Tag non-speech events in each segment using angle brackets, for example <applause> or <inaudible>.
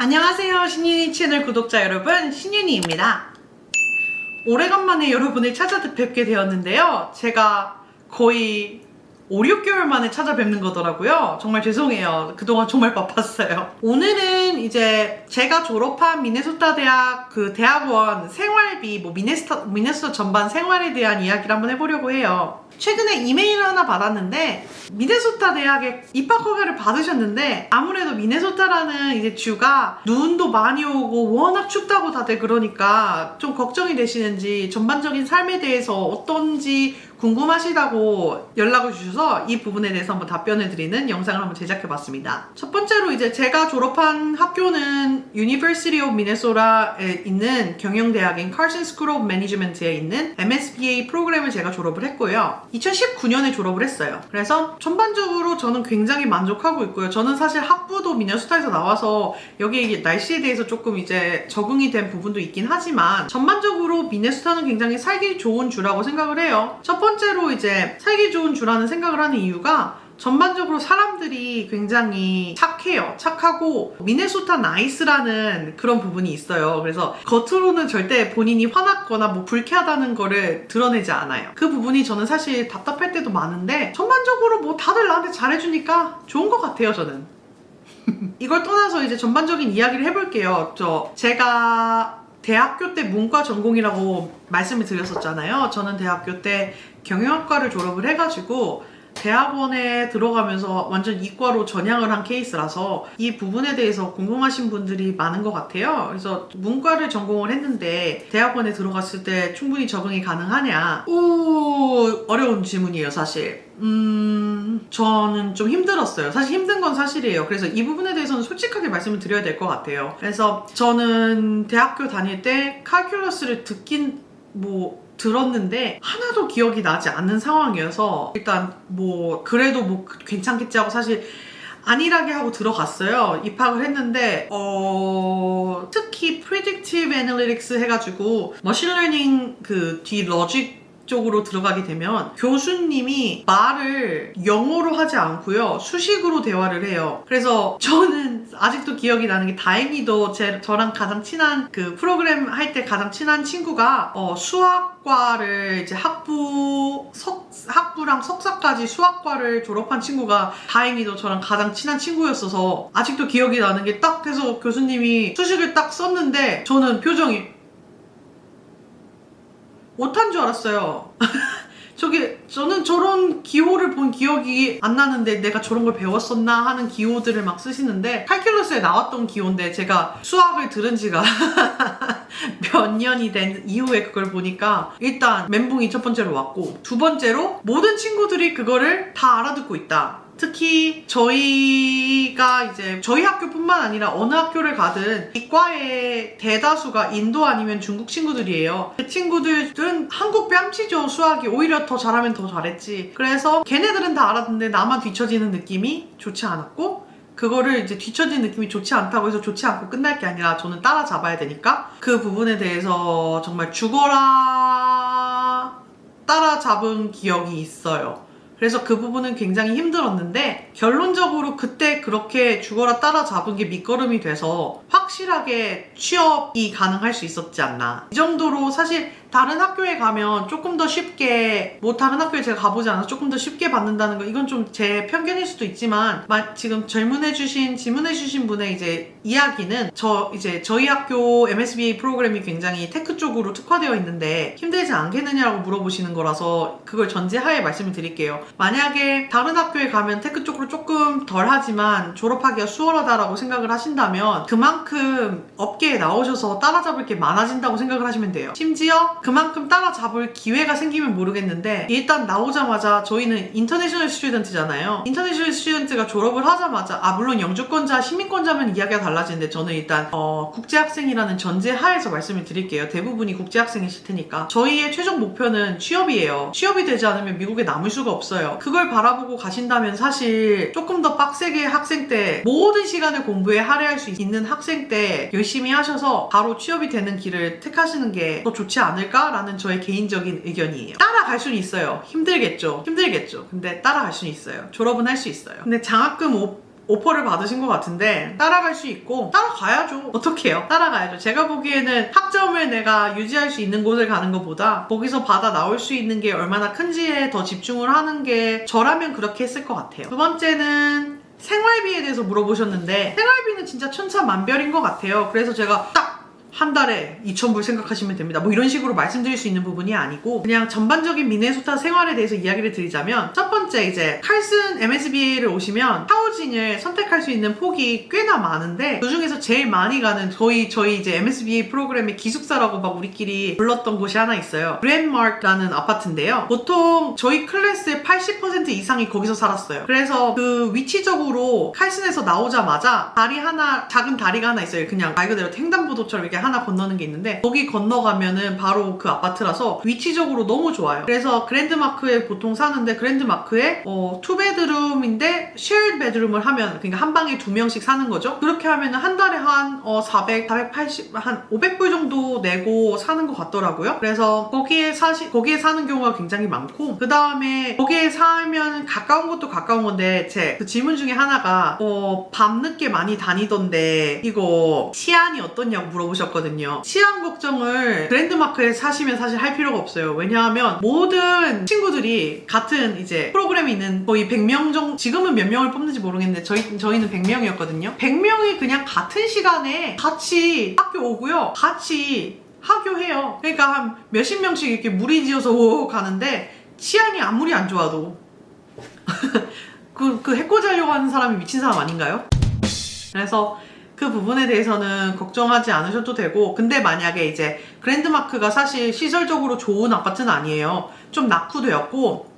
안녕하세요 신윤이 채널 구독자 여러분. 신윤이입니다. 오래간만에 여러분을 찾아뵙게 되었는데요. 제가 거의 5, 6개월 만에 찾아뵙는 거더라고요. 정말 죄송해요. 그동안 정말 바빴어요. 오늘은 이제 제가 졸업한 미네소타 대학 그 대학원 생활비 뭐 미네소타, 미네소타 전반 생활에 대한 이야기를 한번 해보려고 해요 최근에 이메일을 하나 받았는데 미네소타 대학에 입학 허가를 받으셨는데 아무래도 미네소타라는 이제 주가 눈도 많이 오고 워낙 춥다고 다들 그러니까 좀 걱정이 되시는지 전반적인 삶에 대해서 어떤지 궁금하시다고 연락을 주셔서 이 부분에 대해서 한번 답변을 드리는 영상을 한번 제작해 봤습니다. 첫 번째로 이제 제가 졸업한 학교는 University of Minnesota에 있는 경영대학인 Carson School of Management에 있는 MSBA 프로그램을 제가 졸업을 했고요. 2019년에 졸업을 했어요. 그래서 전반적으로 저는 굉장히 만족하고 있고요. 저는 사실 학부도 미네소타에서 나와서 여기 날씨에 대해서 조금 이제 적응이 된 부분도 있긴 하지만 전반적으로 미네소타는 굉장히 살기 좋은 주라고 생각을 해요. 첫 번째로 이제 살기 좋은 주라는 생각을 하는 이유가 전반적으로 사람들이 굉장히 착해요. 착하고 미네소타 나이스라는 그런 부분이 있어요. 그래서 겉으로는 절대 본인이 화났거나 뭐 불쾌하다는 거를 드러내지 않아요. 그 부분이 저는 사실 답답할 때도 많은데 전반적으로 뭐 다들 나한테 잘해주니까 좋은 것 같아요, 저는. <laughs> 이걸 떠나서 이제 전반적인 이야기를 해볼게요. 저 제가 대학교 때 문과 전공이라고 말씀을 드렸었잖아요. 저는 대학교 때 경영학과를 졸업을 해가지고 대학원에 들어가면서 완전 이과로 전향을 한 케이스라서 이 부분에 대해서 궁금하신 분들이 많은 것 같아요. 그래서 문과를 전공을 했는데 대학원에 들어갔을 때 충분히 적응이 가능하냐? 우 어려운 질문이에요, 사실. 음, 저는 좀 힘들었어요. 사실 힘든 건 사실이에요. 그래서 이 부분에 대해서는 솔직하게 말씀을 드려야 될 것 같아요. 그래서 저는 대학교 다닐 때 칼큘러스를 듣긴 뭐 들었는데 하나도 기억이 나지 않는 상황이어서 일단 뭐 그래도 뭐 괜찮겠지 하고 사실 안일하게 하고 들어갔어요. 입학을 했는데 어 특히 predictive analytics 해가지고 머신러닝 그뒤 로직 쪽으로 들어가게 되면 교수님이 말을 영어로 하지 않고요 수식으로 대화를 해요. 그래서 저는 아직도 기억이 나는 게 다행히도 제, 저랑 가장 친한 그 프로그램 할 때 가장 친한 친구가 어, 수학과를 이제 학부 석 학부랑 석사까지 수학과를 졸업한 친구가 다행히도 저랑 가장 친한 친구였어서 아직도 기억이 나는 게 딱 해서 교수님이 수식을 딱 썼는데 저는 표정이 못한 줄 알았어요. <laughs> 저기 저는 저런 기호를 본 기억이 안 나는데 내가 저런 걸 배웠었나 하는 기호들을 막 쓰시는데 칼큘러스에 나왔던 기호인데 제가 수학을 들은 지가 <laughs> 몇 년이 된 이후에 그걸 보니까 일단 멘붕이 첫 번째로 왔고 두 번째로 모든 친구들이 그거를 다 알아듣고 있다. 특히 저희가 이제 저희 학교뿐만 아니라 어느 학교를 가든 이과의 대다수가 인도 아니면 중국 친구들이에요. 그 친구들은 한국 뺨치죠 수학이 오히려 더 잘하면 더 잘했지. 그래서 걔네들은 다 알았는데 나만 뒤처지는 느낌이 좋지 않았고 그거를 이제 뒤처진 느낌이 좋지 않다고 해서 좋지 않고 끝날 게 아니라 저는 따라잡아야 되니까 그 부분에 대해서 정말 죽어라 따라잡은 기억이 있어요. 그래서 그 부분은 굉장히 힘들었는데 결론적으로 그때 그렇게 죽어라 따라잡은 게 밑거름이 돼서 확실하게 취업이 가능할 수 있었지 않나. 이 정도로 사실 다른 학교에 가면 조금 더 쉽게 뭐 다른 학교에 제가 가보지 않아서 조금 더 쉽게 받는다는 거 이건 좀 제 편견일 수도 있지만 마- 지금 질문해주신 질문해주신 분의 이제 이야기는 저 이제 저희 학교 MSBA 프로그램이 굉장히 테크 쪽으로 특화되어 있는데 힘들지 않겠느냐고 물어보시는 거라서 그걸 전제하에 말씀을 드릴게요. 만약에 다른 학교에 가면 테크 쪽으로 조금 덜 하지만 졸업하기가 수월하다라고 생각을 하신다면 그만큼 업계에 나오셔서 따라잡을 게 많아진다고 생각을 하시면 돼요. 심지어 그만큼 따라잡을 기회가 생기면 모르겠는데 일단 나오자마자 저희는 인터내셔널 스튜던트잖아요. 인터내셔널 스튜던트가 졸업을 하자마자 아 물론 영주권자, 시민권자면 이야기가 달라지는데 저는 일단 어, 국제학생이라는 전제 하에서 말씀을 드릴게요. 대부분이 국제학생이실 테니까 저희의 최종 목표는 취업이에요. 취업이 되지 않으면 미국에 남을 수가 없어요. 그걸 바라보고 가신다면 사실 조금 더 빡세게 학생 때 모든 시간을 공부에 할애할 수 있는 학생 때 열심히 하셔서 바로 취업이 되는 길을 택하시는 게 더 좋지 않을까 라는 저의 개인적인 의견이에요. 따라갈 수는 있어요. 힘들겠죠. 힘들겠죠. 근데 따라갈 수는 있어요. 졸업은 할 수 있어요. 근데 장학금 오- 오퍼를 받으신 것 같은데 따라갈 수 있고 따라가야죠. 어떡해요? 따라가야죠. 제가 보기에는 학점을 내가 유지할 수 있는 곳을 가는 것보다 거기서 받아 나올 수 있는 게 얼마나 큰지에 더 집중을 하는 게 저라면 그렇게 했을 것 같아요. 두 번째는 생활비에 대해서 물어보셨는데 생활비는 진짜 천차만별인 것 같아요. 그래서 제가 딱 한 달에 2,000불 생각하시면 됩니다. 뭐 이런 식으로 말씀드릴 수 있는 부분이 아니고 그냥 전반적인 미네소타 생활에 대해서 이야기를 드리자면 첫 번째 이제 칼슨 MSBA를 오시면 하우징을 선택할 수 있는 폭이 꽤나 많은데 그 중에서 제일 많이 가는 저희 저희 이제 MSBA 프로그램의 기숙사라고 막 우리끼리 불렀던 곳이 하나 있어요. 브랜마크라는 아파트인데요. 보통 저희 클래스의 80% 이상이 거기서 살았어요. 그래서 그 위치적으로 칼슨에서 나오자마자 다리 하나 작은 다리가 하나 있어요. 그냥 말 그대로 횡단보도처럼 이렇게 하나 건너는 게 있는데 거기 건너가면은 바로 그 아파트라서 위치적으로 너무 좋아요. 그래서 그랜드마크에 보통 사는데 그랜드마크에 어, 투베드룸인데 쉐어드 베드룸을 하면 그러니까 한 방에 두 명씩 사는 거죠. 그렇게 하면은 한 달에 한 어, 400, 480, 한 500불 정도 내고 사는 것 같더라고요. 그래서 거기에 사시 거기에 사는 경우가 굉장히 많고 그 다음에 거기에 살면 가까운 것도 가까운 건데 제 그 질문 중에 하나가 어, 밤늦게 많이 다니던데 이거 치안이 어떻냐고 물어보셨 거든요. 치안 걱정을 그랜드마크에 사시면 사실 할 필요가 없어요. 왜냐하면 모든 친구들이 같은 이제 프로그램이 있는 거의 100명 정도 지금은 몇 명을 뽑는지 모르겠는데 저희 저희는 100명이었거든요. 100명이 그냥 같은 시간에 같이 학교 오고요. 같이 하교해요. 그러니까 한 몇십 명씩 이렇게 무리지어서 <laughs> 가는데 치안이 아무리 안 좋아도 <laughs> 그, 그 해코지 하려고 하는 사람이 미친 사람 아닌가요? 그래서 그 부분에 대해서는 걱정하지 않으셔도 되고 근데 만약에 이제 그랜드마크가 사실 시설적으로 좋은 아파트는 아니에요. 좀 낙후되었고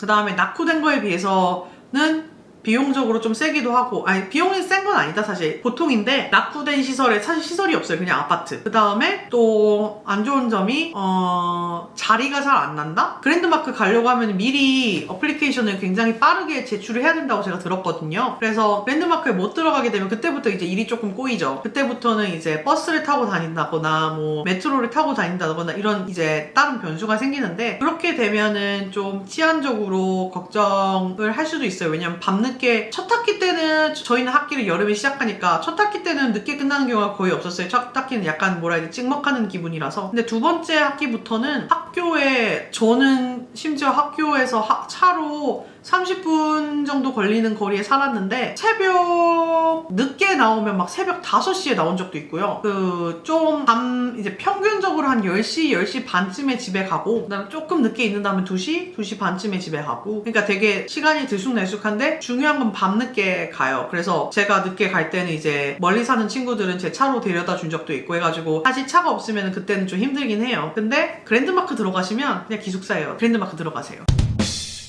그 다음에 낙후된 거에 비해서는 비용적으로 좀 세기도 하고 아니 비용이 센 건 아니다 사실. 보통인데 낙후된 시설에 사실 시설이 없어요 그냥 아파트. 그 다음에 또 안 좋은 점이 어 자리가 잘 안 난다? 그랜드마크 가려고 하면 미리 어플리케이션을 굉장히 빠르게 제출을 해야 된다고 제가 들었거든요. 그래서 그랜드마크에 못 들어가게 되면 그때부터 이제 일이 조금 꼬이죠. 그때부터는 이제 버스를 타고 다닌다거나 뭐 메트로를 타고 다닌다거나 이런 이제 다른 변수가 생기는데 그렇게 되면은 좀 치안적으로 걱정을 할 수도 있어요. 왜냐면 밤늦 게 첫 학기 때는 저희는 학기를 여름에 시작하니까 첫 학기 때는 늦게 끝나는 경우가 거의 없었어요. 첫 학기는 약간 뭐라 해야 돼 찍먹하는 기분이라서. 근데 두 번째 학기부터는 학교에 저는 심지어 학교에서 하- 차로 30분 정도 걸리는 거리에 살았는데 새벽 늦게 나오면 막 새벽 5시에 나온 적도 있고요. 그 좀 밤 이제 평균적으로 한 10시, 10시 반쯤에 집에 가고 그다음에 조금 늦게 있는다면 2시, 2시 반쯤에 집에 가고 그러니까 되게 시간이 들쑥날쑥한데 중요한 건 밤늦게 가요. 그래서 제가 늦게 갈 때는 이제 멀리 사는 친구들은 제 차로 데려다 준 적도 있고 해가지고 사실 차가 없으면 그때는 좀 힘들긴 해요. 근데 그랜드마크 들어가시면 그냥 기숙사예요. 그랜드마크 들어가세요.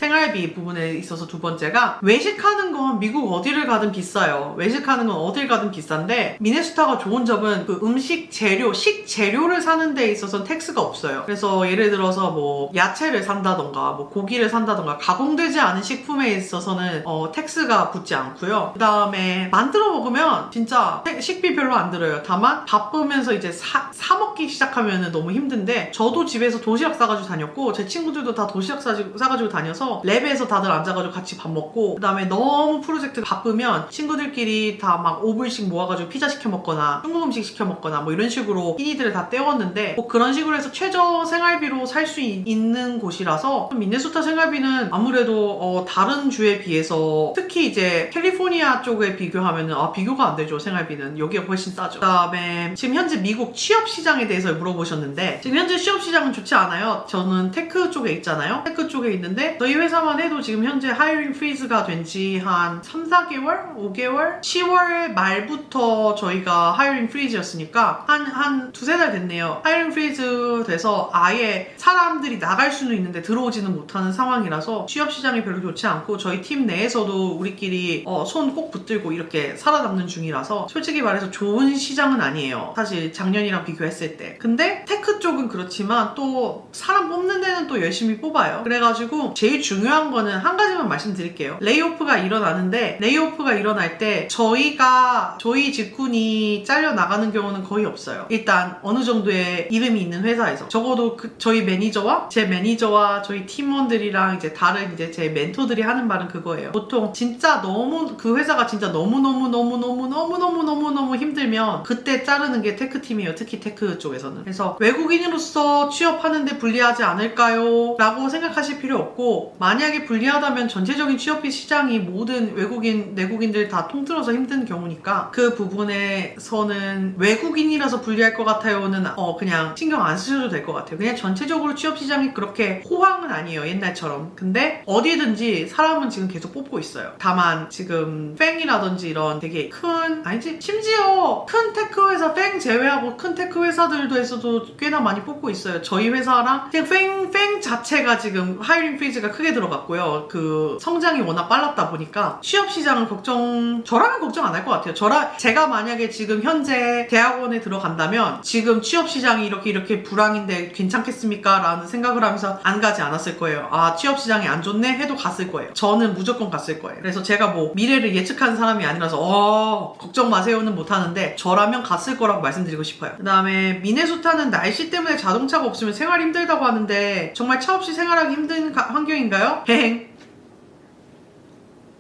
생활비 부분에 있어서 두 번째가 외식하는 건 미국 어디를 가든 비싸요. 외식하는 건 어딜 가든 비싼데 미네소타가 좋은 점은 그 음식 재료, 식재료를 사는 데 있어서는 텍스가 없어요. 그래서 예를 들어서 뭐 야채를 산다던가 뭐 고기를 산다던가 가공되지 않은 식품에 있어서는 어, 텍스가 붙지 않고요. 그 다음에 만들어 먹으면 진짜 태- 식비 별로 안 들어요. 다만 바쁘면서 이제 사, 사 먹기 시작하면 너무 힘든데 저도 집에서 도시락 싸가지고 다녔고 제 친구들도 다 도시락 싸가지고, 싸가지고 다녀서 랩에서 다들 앉아가지고 같이 밥 먹고 그 다음에 너무 프로젝트 바쁘면 친구들끼리 다 막 5불씩 모아가지고 피자 시켜 먹거나 중국 음식 시켜 먹거나 뭐 이런 식으로 끼니들을 다 때웠는데 뭐 그런 식으로 해서 최저 생활비로 살 수 있는 곳이라서 미네소타 생활비는 아무래도 어, 다른 주에 비해서 특히 이제 캘리포니아 쪽에 비교하면 아 비교가 안 되죠 생활비는. 여기가 훨씬 싸죠. 그다음에 지금 현재 미국 취업 시장에 대해서 물어보셨는데 지금 현재 취업 시장은 좋지 않아요. 저는 테크 쪽에 있잖아요. 테크 쪽에 있는데 저희 회 사만 해도 지금 현재 하이링 프리즈가 된 지 한 3, 4개월? 5개월? 10월 말부터 저희가 하이링 프리즈였으니까 한, 한 두세 달 됐네요. 하이링 프리즈 돼서 아예 사람들이 나갈 수는 있는데 들어오지는 못하는 상황이라서 취업 시장이 별로 좋지 않고 저희 팀 내에서도 우리끼리 어, 손 꼭 붙들고 이렇게 살아남는 중이라서 솔직히 말해서 좋은 시장은 아니에요. 사실 작년이랑 비교했을 때. 근데 테크 쪽은 그렇지만 또 사람 뽑는 데는 또 열심히 뽑아요. 그래가지고 제일 중요한 거는 한 가지만 말씀드릴게요. 레이오프가 일어나는데 레이오프가 일어날 때 저희가 저희 직군이 잘려 나가는 경우는 거의 없어요. 일단 어느 정도의 이름이 있는 회사에서 적어도 그 저희 매니저와 제 매니저와 저희 팀원들이랑 이제 다른 이제 제 멘토들이 하는 말은 그거예요. 보통 진짜 너무 그 회사가 진짜 너무 너무 너무 너무 너무 너무 너무 너무 힘들면 그때 자르는 게 테크 팀이에요. 특히 테크 쪽에서는. 그래서 외국인으로서 취업하는데 불리하지 않을까요? 라고 생각하실 필요 없고 만약에 불리하다면 전체적인 취업비 시장이 모든 외국인 내국인들 다 통틀어서 힘든 경우니까 그 부분에서는 외국인이라서 불리할 것 같아요는 어 그냥 신경 안 쓰셔도 될 것 같아요. 그냥 전체적으로 취업 시장이 그렇게 호황은 아니에요 옛날처럼. 근데 어디든지 사람은 지금 계속 뽑고 있어요. 다만 지금 팽이라든지 이런 되게 큰 아니지 심지어 큰 테크 회사 팽 제외하고 큰 테크 회사들도에서도 꽤나 많이 뽑고 있어요. 저희 회사랑 그냥 팽, 팽 자체가 지금 하이링 페이지가 크게 들어갔고요. 그 성장이 워낙 빨랐다 보니까 취업 시장을 걱정 저라면 걱정 안 할 것 같아요. 저라 제가 만약에 지금 현재 대학원에 들어간다면 지금 취업 시장이 이렇게 이렇게 불황인데 괜찮겠습니까? 라는 생각을 하면서 안 가지 않았을 거예요. 아 취업 시장이 안 좋네 해도 갔을 거예요. 저는 무조건 갔을 거예요. 그래서 제가 뭐 미래를 예측하는 사람이 아니라서 어 걱정 마세요는 못 하는데 저라면 갔을 거라고 말씀드리고 싶어요. 그다음에 미네소타는 날씨 때문에 자동차가 없으면 생활이 힘들다고 하는데 정말 차 없이 생활하기 힘든 가- 환경인가요? 헤행.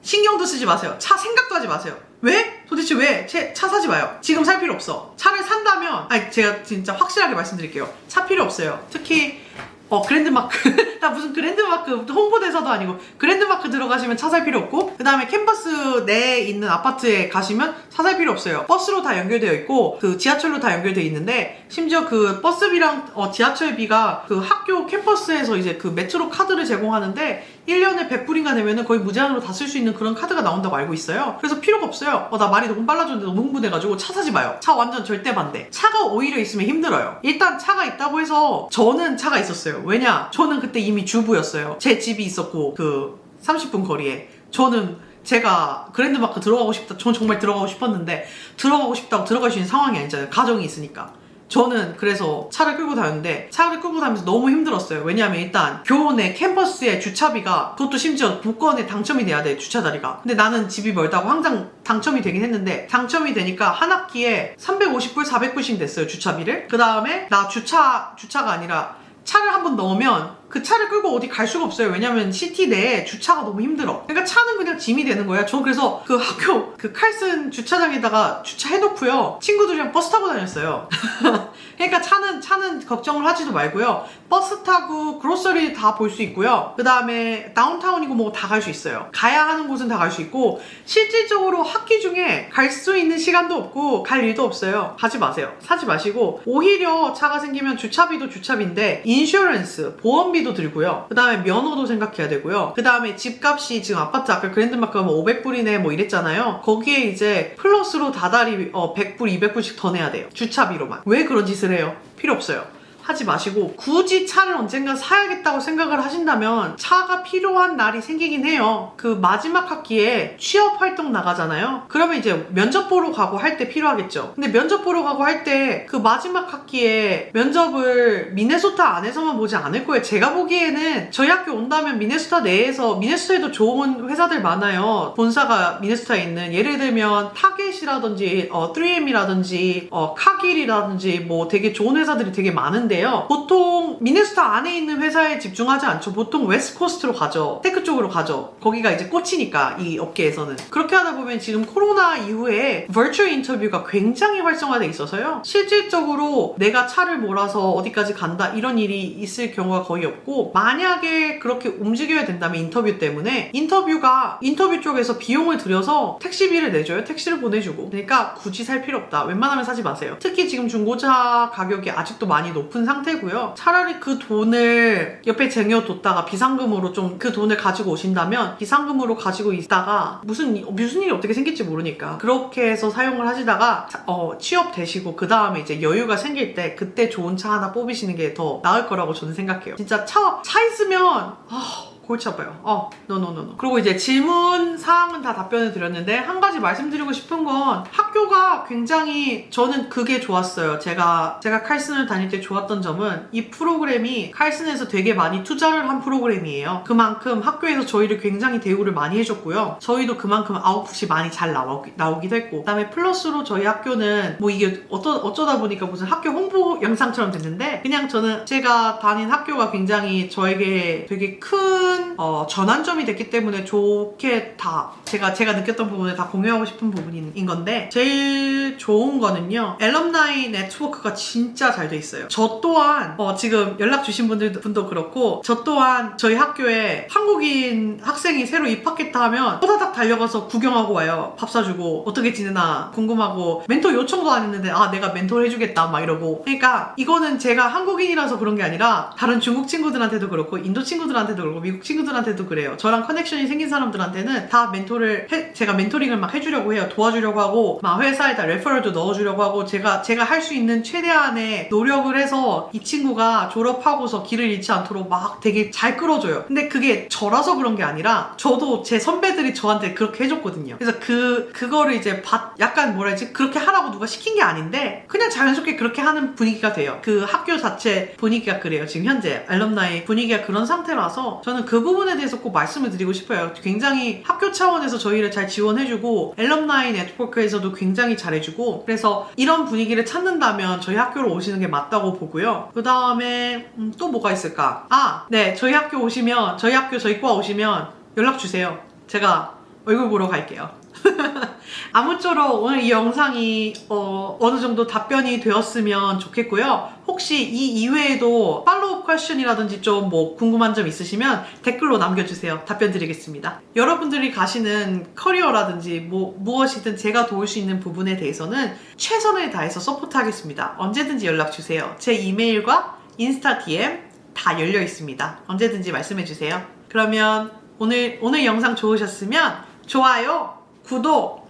신경도 쓰지 마세요. 차 생각도 하지 마세요. 왜? 도대체 왜? 차, 차 사지 마요. 지금 살 필요 없어. 차를 산다면, 아니, 제가 진짜 확실하게 말씀드릴게요. 차 필요 없어요. 특히, 어, 그랜드마크. <laughs> 나 무슨 그랜드마크 홍보대사도 아니고, 그랜드마크 들어가시면 차 살 필요 없고, 그 다음에 캔버스 내에 있는 아파트에 가시면 차 살 필요 없어요. 버스로 다 연결되어 있고, 그 지하철로 다 연결되어 있는데, 심지어 그 버스비랑 어, 지하철비가 그 학교 캠퍼스에서 이제 그 메트로 카드를 제공하는데, 1년에 100불인가 내면은 거의 무제한으로 다 쓸 수 있는 그런 카드가 나온다고 알고 있어요. 그래서 필요가 없어요. 어, 나 말이 너무 빨라졌는데 너무 흥분해가지고 차 사지 마요. 차 완전 절대 반대. 차가 오히려 있으면 힘들어요. 일단 차가 있다고 해서 저는 차가 있었어요. 왜냐? 저는 그때 이미 주부였어요. 제 집이 있었고 그 30분 거리에. 저는 제가 그랜드마크 들어가고 싶다. 전 정말 들어가고 싶었는데 들어가고 싶다고 들어갈 수 있는 상황이 아니잖아요. 가정이 있으니까. 저는 그래서 차를 끌고 다녔는데 차를 끌고 다니면서 너무 힘들었어요. 왜냐하면 일단 교내 캠퍼스의 주차비가 그것도 심지어 복권에 당첨이 돼야 돼 주차 자리가. 근데 나는 집이 멀다고 항상 당첨이 되긴 했는데 당첨이 되니까 한 학기에 350불, 400불씩 냈어요 주차비를. 그 다음에 나 주차 주차가 아니라 차를 한 번 넣으면 그 차를 끌고 어디 갈 수가 없어요. 왜냐면 시티 내에 주차가 너무 힘들어. 그러니까 차는 그냥 짐이 되는 거야. 전 그래서 그 학교 그 칼슨 주차장에다가 주차해놓고요. 친구들이랑 버스 타고 다녔어요. <laughs> 그러니까 차는 차는 걱정을 하지도 말고요. 버스 타고 그로서리 다 볼 수 있고요. 그 다음에 다운타운이고 뭐 다 갈 수 있어요. 가야 하는 곳은 다 갈 수 있고 실질적으로 학기 중에 갈 수 있는 시간도 없고 갈 일도 없어요. 하지 마세요. 사지 마시고 오히려 차가 생기면 주차비도 주차비인데 인슈런스 보험비 도 들고요. 그 다음에 면허도 생각해야 되고요. 그 다음에 집값이 지금 아파트 아까 그랜드마크 가면 500불이네 뭐 이랬잖아요. 거기에 이제 플러스로 다달이 어, 100불, 200불씩 더 내야 돼요. 주차비로만. 왜 그런 짓을 해요? 필요 없어요. 하지 마시고 굳이 차를 언젠가 사야겠다고 생각을 하신다면 차가 필요한 날이 생기긴 해요. 그 마지막 학기에 취업 활동 나가잖아요. 그러면 이제 면접 보러 가고 할 때 필요하겠죠. 근데 면접 보러 가고 할 때 그 마지막 학기에 면접을 미네소타 안에서만 보지 않을 거예요. 제가 보기에는 저희 학교 온다면 미네소타 내에서 미네소타에도 좋은 회사들 많아요. 본사가 미네소타에 있는 예를 들면 타겟이라든지 어, 3M이라든지 어, 카길이라든지 뭐 되게 좋은 회사들이 되게 많은데 요. 보통 미네소타 안에 있는 회사에 집중하지 않죠. 보통 웨스트코스트로 가죠. 테크 쪽으로 가죠. 거기가 이제 꽂히니까 이 업계에서는 그렇게 하다 보면 지금 코로나 이후에 버추얼 인터뷰가 굉장히 활성화돼 있어서요. 실질적으로 내가 차를 몰아서 어디까지 간다 이런 일이 있을 경우가 거의 없고 만약에 그렇게 움직여야 된다면 인터뷰 때문에 인터뷰가 인터뷰 쪽에서 비용을 들여서 택시비를 내줘요. 택시를 보내주고 그러니까 굳이 살 필요 없다. 웬만하면 사지 마세요. 특히 지금 중고차 가격이 아직도 많이 높은 상태고요. 차라리 그 돈을 옆에 쟁여뒀다가 비상금으로 좀 그 돈을 가지고 오신다면 비상금으로 가지고 있다가 무슨 일- 무슨 일이 어떻게 생길지 모르니까 그렇게 해서 사용을 하시다가 차- 어, 취업 되시고 그 다음에 이제 여유가 생길 때 그때 좋은 차 하나 뽑으시는 게 더 나을 거라고 저는 생각해요. 진짜 차 차 있으면 아, 골치 아파요. 어, 노노노노. 그리고 이제 질문 사항은 다 답변을 드렸는데 한 가지 말씀드리고 싶은 건 학교가 굉장히 저는 그게 좋았어요. 제가 제가 칼슨을 다닐 때 좋았던 점은 이 프로그램이 칼슨에서 되게 많이 투자를 한 프로그램이에요. 그만큼 학교에서 저희를 굉장히 대우를 많이 해줬고요. 저희도 그만큼 아웃풋이 많이 잘 나오기, 나오기도 했고 그다음에 플러스로 저희 학교는 뭐 이게 어떠, 어쩌다 보니까 무슨 학교 홍보 영상처럼 됐는데 그냥 저는 제가 다닌 학교가 굉장히 저에게 되게 큰 어, 전환점이 됐기 때문에 좋게 다 제가 제가 느꼈던 부분을 다 공유하고 싶은 부분인 건데 제일 좋은 거는요 엘럼나이 네트워크가 진짜 잘 돼 있어요. 저 또한 어, 지금 연락 주신 분들 분도 그렇고 저 또한 저희 학교에 한국인 학생이 새로 입학했다 하면 호다닥 달려가서 구경하고 와요. 밥 사주고 어떻게 지내나 궁금하고 멘토 요청도 안 했는데 아 내가 멘토 해주겠다 막 이러고 그러니까 이거는 제가 한국인이라서 그런 게 아니라 다른 중국 친구들한테도 그렇고 인도 친구들한테도 그렇고 미국 친구들한테도 그래요. 저랑 커넥션이 생긴 사람들한테는 다 멘토를 해- 제가 멘토링을 막 해주려고 해요. 도와주려고 하고 막 회사에다 레퍼럴도 넣어주려고 하고 제가 제가 할 수 있는 최대한의 노력을 해서 이 친구가 졸업하고서 길을 잃지 않도록 막 되게 잘 끌어줘요. 근데 그게 저라서 그런 게 아니라 저도 제 선배들이 저한테 그렇게 해줬거든요. 그래서 그 그거를 이제 받 약간 뭐라 해야지 그렇게 하라고 누가 시킨 게 아닌데 그냥 자연스럽게 그렇게 하는 분위기가 돼요. 그 학교 자체 분위기가 그래요. 지금 현재 알럼나이 분위기가 그런 상태라서 저는 그 부분에 대해서 꼭 말씀을 드리고 싶어요. 굉장히 학교 차원에서 저희를 잘 지원해주고 알럼나이 네트워크에서도 굉장히 잘해주고 그래서 이런 분위기를 찾는다면 저희 학교로 오시는 게 맞다고 보고요. 그 다음에 또 뭐가 있을까? 아, 네, 저희 학교 오시면 저희 학교 저희 과 오시면 연락 주세요. 제가 얼굴 보러 갈게요. <laughs> 아무쪼록 오늘 이 영상이 어, 어느 정도 답변이 되었으면 좋겠고요. 혹시 이 이외에도 팔로우 퀘션이라든지 좀 뭐 궁금한 점 있으시면 댓글로 남겨주세요. 답변 드리겠습니다. 여러분들이 가시는 커리어라든지 뭐 무엇이든 제가 도울 수 있는 부분에 대해서는 최선을 다해서 서포트하겠습니다. 언제든지 연락 주세요. 제 이메일과 인스타 DM 다 열려 있습니다. 언제든지 말씀해 주세요. 그러면 오늘 오늘 영상 좋으셨으면 좋아요, 구독,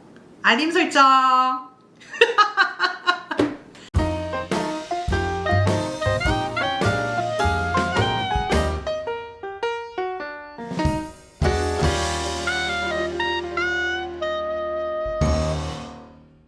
알림 설정. <laughs>